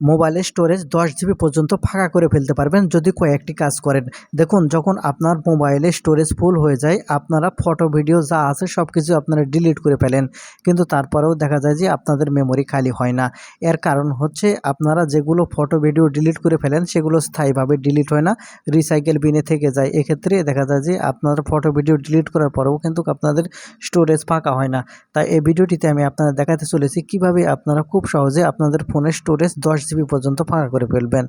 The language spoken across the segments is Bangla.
মোবাইলের স্টোরেজ দশ জিবি পর্যন্ত ফাঁকা করে ফেলতে পারবেন যদি কয়েকটি কাজ করেন। দেখুন, যখন আপনার মোবাইলে স্টোরেজ ফুল হয়ে যায়, আপনারা ফটো, ভিডিও যা আছে সব কিছু আপনারা ডিলিট করে ফেলেন। কিন্তু তারপরেও দেখা যায় যে আপনাদের মেমোরি খালি হয় না। এর কারণ হচ্ছে আপনারা যেগুলো ফটো, ভিডিও ডিলিট করে ফেলেন, সেগুলো স্থায়ীভাবে ডিলিট হয় না, রিসাইকেল বিনে থেকে যায়। এক্ষেত্রে দেখা যায় যে আপনার ফটো, ভিডিও ডিলিট করার পরেও কিন্তু আপনাদের স্টোরেজ ফাঁকা হয় না। তাই এই ভিডিওটিতে আমি আপনাদের দেখাতে চলেছি কীভাবে আপনারা খুব সহজে আপনাদের ফোনের স্টোরেজ দশ জিবি পর্যন্ত ফাঁকা করে ফেলবেন।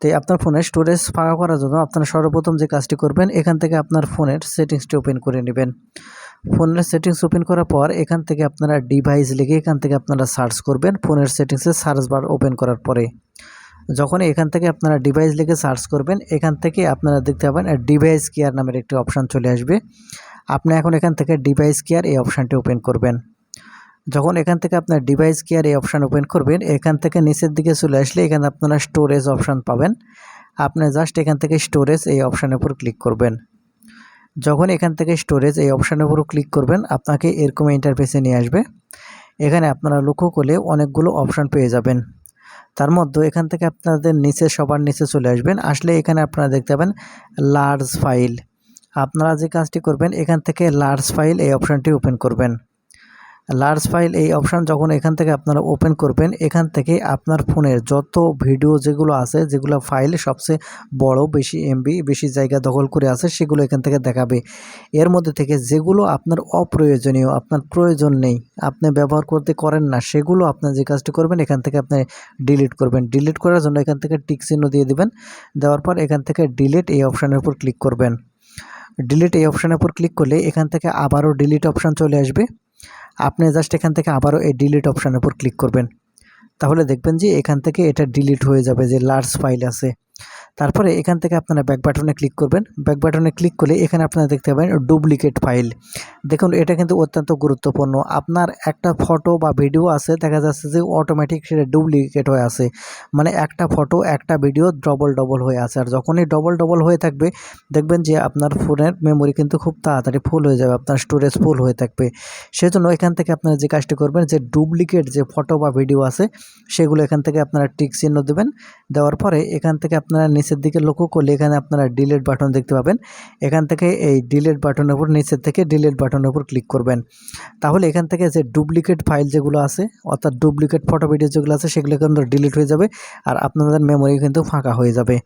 তাই আপনার ফোনের স্টোরেজ ফাঁকা করার জন্য আপনারা সর্বপ্রথম যে কাজটি করবেন, এখান থেকে আপনার ফোনের সেটিংসটি ওপেন করে নেবেন। ফোনের সেটিংস ওপেন করার পর এখান থেকে আপনারা ডিভাইস লিখে এখান থেকে আপনারা সার্চ করবেন, ফোনের সেটিংসে সার্চ বার ওপেন করার পরে। যখন এখান থেকে আপনারা ডিভাইস লিখে সার্চ করবেন, এখান থেকে আপনারা দেখতে পাবেন ডিভাইস কেয়ার নামের একটি অপশান চলে আসবে। আপনি এখন এখান থেকে ডিভাইস কেয়ার এই অপশানটি ওপেন করবেন। যখন এখান থেকে আপনার ডিভাইস কেয়ার এই অপশান ওপেন করবেন, এখান থেকে নিচের দিকে চলে আসলে এখানে আপনারা স্টোরেজ অপশান পাবেন। আপনি জাস্ট এখান থেকে স্টোরেজ এই অপশানের উপর ক্লিক করবেন। যখন এখান থেকে স্টোরেজ এই অপশানের উপর ক্লিক করবেন, আপনাকে এরকম ইন্টারফেসে নিয়ে আসবে। এখানে আপনারা লক্ষ্য করলে অনেকগুলো অপশান পেয়ে যাবেন। তার মধ্যে এখান থেকে আপনাদের নিচে সবার নিচে চলে আসবেন। আসলে এখানে আপনারা দেখতে পাবেন লার্জ ফাইল আপনারা যে কাজটি করবেন, এখান থেকে লার্জ ফাইল এই অপশানটি ওপেন করবেন। লার্জ ফাইল এই অপশান যখন এখান থেকে আপনারা ওপেন করবেন, এখান থেকে আপনার ফোনের যত ভিডিও যেগুলো আছে, যেগুলো ফাইল সবচেয়ে বড়, বেশি এমবি বেশি জায়গা দখল করে আছে, সেগুলো এখান থেকে দেখাবে। এর মধ্যে থেকে যেগুলো আপনার অপ্রয়োজনীয়, আপনার প্রয়োজন নেই, আপনি ব্যবহার করতে করেন না, সেগুলো আপনার যে কাজটি করবেন, এখান থেকে আপনি ডিলিট করবেন। ডিলিট করার জন্য এখান থেকে টিক চিহ্ন দিয়ে দিবেন, দেওয়ার পর এখান থেকে ডিলিট এই অপশানের উপর ক্লিক করবেন। ডিলিট এই অপশানের উপর ক্লিক করলে এখান থেকে আবারও ডিলিট অপশান চলে আসবে। আপনি জাস্ট এখান থেকে আবারও এই ডিলিট অপশানের উপর ক্লিক করবেন। তাহলে দেখবেন যে এখান থেকে এটা ডিলিট হয়ে যাবে যে লার্জ ফাইল আছে। তারপরে এখান থেকে আপনারা ব্যাক বাটনে ক্লিক করবেন। ব্যাক বাটনে ক্লিক করলে এখানে আপনারা দেখতে পাবেন ডুপ্লিকেট ফাইল দেখুন, এটা কিন্তু অত্যন্ত গুরুত্বপূর্ণ। আপনার একটা ফটো বা ভিডিও আছে, দেখা যাচ্ছে যে অটোমেটিক সেটা ডুপ্লিকেট হয়ে আছে। মানে একটা ফটো একটা ভিডিও ডবল ডবল হয়ে আছে। আর যখনই ডবল ডবল হয়ে থাকবে, দেখবেন যে আপনার ফোনের মেমোরি কিন্তু খুব তাড়াতাড়ি ফুল হয়ে যাবে, আপনার স্টোরেজ ফুল হয়ে থাকবে। সেজন্য এখান থেকে আপনারা যে কাজটি করবেন, যে ডুপ্লিকেট যে ফটো বা ভিডিও আছে, সেগুলো এখান থেকে আপনারা টিক চিহ্ন দেবেন। দেওয়ার পরে এখান থেকে আপনারা নিচের দিকে লক্ষ্য করলে এখানে আপনারা ডিলেট বাটন দেখতে পাবেন। এখান থেকে এই ডিলেট বাটনের উপর নিচের থেকে ডিলেট বাটনের উপর ক্লিক করবেন। তাহলে এখান থেকে যে ডুপ্লিকেট ফাইল যেগুলো আছে, অর্থাৎ ডুপ্লিকেট ফটো ভিডিও যেগুলো আছে, সেগুলো কিন্তু ডিলিট হয়ে যাবে আর আপনাদের মেমোরি কিন্তু ফাঁকা হয়ে যাবে।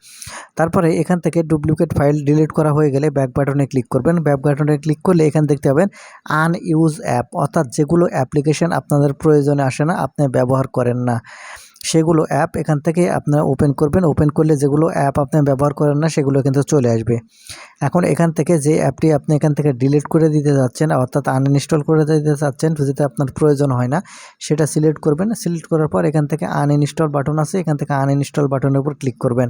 তারপরে এখান থেকে ডুপ্লিকেট ফাইল ডিলিট করা হয়ে গেলে ব্যাক বাটনে ক্লিক করবেন। ব্যাক বাটনে ক্লিক করলে এখানে দেখতে পাবেন আনইউজ অ্যাপ অর্থাৎ যেগুলো অ্যাপ্লিকেশন আপনাদের প্রয়োজনে আসে না, আপনি ব্যবহার করেন না। সেগুলো অ্যাপ এখান থেকে আপনারা ওপেন করবেন। ওপেন করলে যেগুলো অ্যাপ আপনি ব্যবহার করেন না, সেগুলো কিন্তু চলে আসবে। এখন এখান থেকে যে অ্যাপটি আপনি এখান থেকে ডিলিট করে দিতে যাচ্ছেন, অর্থাৎ আনইনস্টল করে দিতে চাচ্ছেন যদি আপনার প্রয়োজন হয় না, সেটা সিলেক্ট করবেন। সিলেক্ট করার পর এখান থেকে আনইনস্টল বাটন আছে, এখান থেকে আনইনস্টল বাটনের উপর ক্লিক করবেন।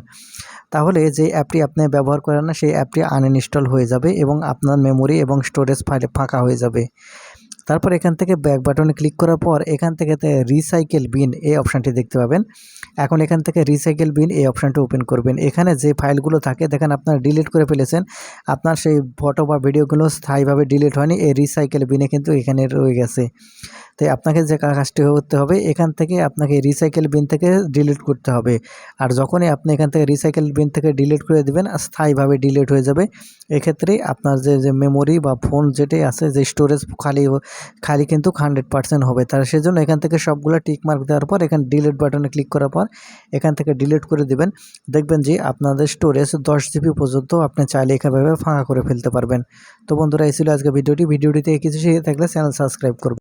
তাহলে যে অ্যাপটি আপনি ব্যবহার করেন না, সেই অ্যাপটি আনইনস্টল হয়ে যাবে এবং আপনার মেমোরি এবং স্টোরেজ ফাইলে ফাঁকা হয়ে যাবে। তারপর এখান থেকে ব্যাক বাটনে ক্লিক করার পর এখান থেকে রিসাইকেল বিন এই অপশানটি দেখতে পাবেন। এখন এখান থেকে রিসাইকেল বিন এই অপশানটি ওপেন করবেন। এখানে যে ফাইলগুলো থাকে, দেখেন আপনারা ডিলিট করে ফেলেছেন। আপনার সেই ফটো বা ভিডিওগুলো স্থায়ীভাবে ডিলিট হয়নি, এই রিসাইকেল বিনে কিন্তু এখানে রয়ে গেছে। তাই আপনাকে যে কাজটি করতে হবে, এখান থেকে আপনাকে রিসাইকেল বিন থেকে ডিলিট করতে হবে। আর যখনই আপনি এখান থেকে রিসাইকেল বিন থেকে ডিলিট করে দেবেন, স্থায়ীভাবে ডিলিট হয়ে যাবে। এক্ষেত্রে আপনার যে যে মেমোরি বা ফোন যেটাই আছে, যে স্টোরেজ খালি খালি কিন্তু হান্ড্রেড পার্সেন্ট হবে। তার সেজন্য এখান থেকে সবগুলো টিক মার্ক দেওয়ার পর এখানে ডিলিট বাটনে ক্লিক করার পর এখান থেকে ডিলিট করে দেবেন। দেখবেন যে আপনাদের স্টোরেজ দশ জিবি পর্যন্ত আপনি চাইলে এখানে ফাঁকা করে ফেলতে পারবেন। তো বন্ধুরা, এই ছিল আজকে ভিডিওটি। ভিডিওটিতে কিছু শিখে থাকলে চ্যানেল সাবস্ক্রাইব করবেন।